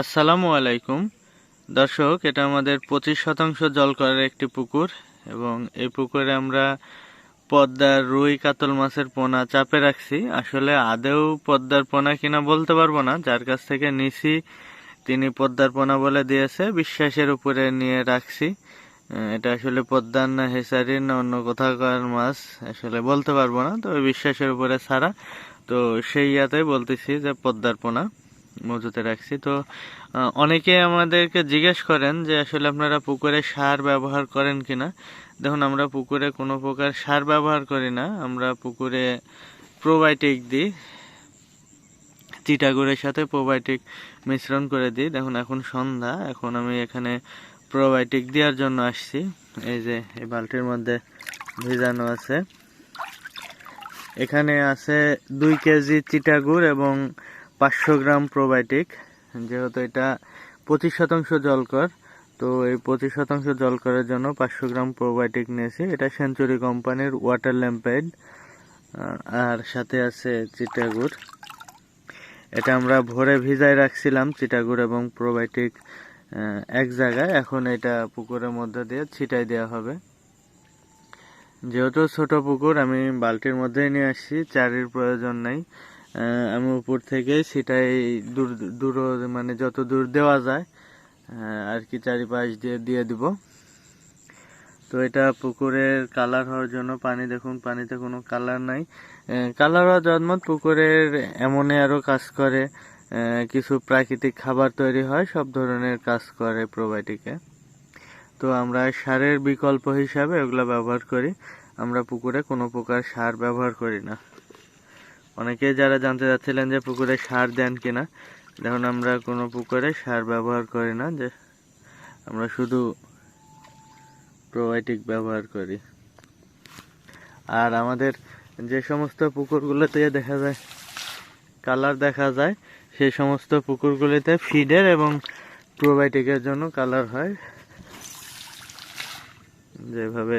আসসালামু আলাইকুম। দর্শক, এটা আমাদের পঁচিশ শতাংশ জল করার একটি পুকুর এবং এই পুকুরে আমরা পদ্মার রুই, কাতল মাছের পোনা চাপে রাখছি। আসলে আদেও পদ্মার পোনা কিনা বলতে পারব না। যার কাছ থেকে নিছি, তিনি পদ্মার পোনা বলে দিয়েছে। বিশ্বাসের উপরে নিয়ে রাখছি। এটা আসলে পদ্মার না হেসারির না অন্য কোথাকার মাছ আসলে বলতে পারব না। তবে বিশ্বাসের উপরে ছাড়া। তো সেই ইয়াতে বলতেছি যে পদ্মার পোনা। মজুতে রাখছি। তো অনেকে আমাদেরকে জিজ্ঞেস করেন যে আসলে আপনারা পুকুরে সার ব্যবহার করেন কিনা? দেখুন, আমরা পুকুরে কোনো প্রকার সার ব্যবহার করি না। আমরা পুকুরে প্রোবায়োটিক দিই, চিটাগুড়ের সাথে প্রোবায়োটিক মিশ্রণ করে দিই। দেখুন, এখন সন্ধ্যা, এখন আমি এখানে প্রোবায়োটিক দেওয়ার জন্য আসছি। এই যে, এই বালতির মধ্যে ভিজানো আছে। এখানে আছে দুই কেজি চিটাগুড় এবং পাঁচশো গ্রাম প্রোবায়োটিক, যেহেতু এটা পঁচিশ শতাংশ জলকর, তো এই পঁচিশ শতাংশ জলকরের জন্য পাঁচশো গ্রাম প্রোবায়োটিক নিয়েছি। এটা সেঞ্চুরি কোম্পানির ওয়াটার ল্যাম্পেড আর সাথে আছে চিটাগুড়। এটা আমরা ভোরে ভিজায় রাখছিলাম চিটাগুড় এবং প্রোবায়োটিক এক জায়গায়। এখন এটা পুকুরের মধ্যে দিয়ে ছিটাই দেওয়া হবে। যেহেতু ছোট পুকুর, আমি বালতির মধ্যেই নিয়ে আসছি, চারির প্রয়োজন নাই। আমি উপর থেকে সেটাই দূর দূর মানে যত দূর দেওয়া যায় আর কি চারিপাশ দিয়ে দিয়ে দিব। তো এটা পুকুরের কালার হওয়ার জন্য পানি দেখুন, পানিতে কোনো কালার নাই। কালার হওয়ার জন্ম পুকুরের এমনই আরও কাজ করে কিছু প্রাকৃতিক খাবার তৈরি হয়, সব ধরনের কাজ করে প্রোবায়োটিকে তো আমরা সারের বিকল্প হিসাবে এগুলো ব্যবহার করি। আমরা পুকুরে কোনো প্রকার সার ব্যবহার করি না। অনেকে যারা জানতে চাচ্ছিলেন যে পুকুরে সার দেন কিনা দেখুন আমরা কোনো পুকুরে সার ব্যবহার করি না, যে আমরা শুধু প্রোবায়োটিক ব্যবহার করি। আর আমাদের যে সমস্ত পুকুরগুলোতে দেখা যায় কালার দেখা যায়, সেই সমস্ত পুকুরগুলিতে ফিডের এবং প্রোবায়োটিকের জন্য কালার হয়। যেভাবে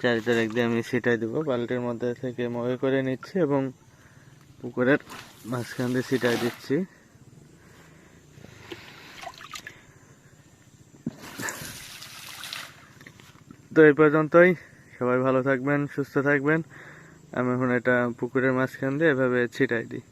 চারিদিক দিয়ে আমি ছিটাই দেবো, বালতির মধ্যে থেকে মগে করে নিচ্ছি এবং পুকুরের মাঝখান দিয়ে ছিটাই দিচ্ছি। তো এই পর্যন্তই। সবাই ভালো থাকবেন, সুস্থ থাকবেন। আমি এখন এটা পুকুরের মাঝখান দিয়ে এভাবে ছিটাই দিই।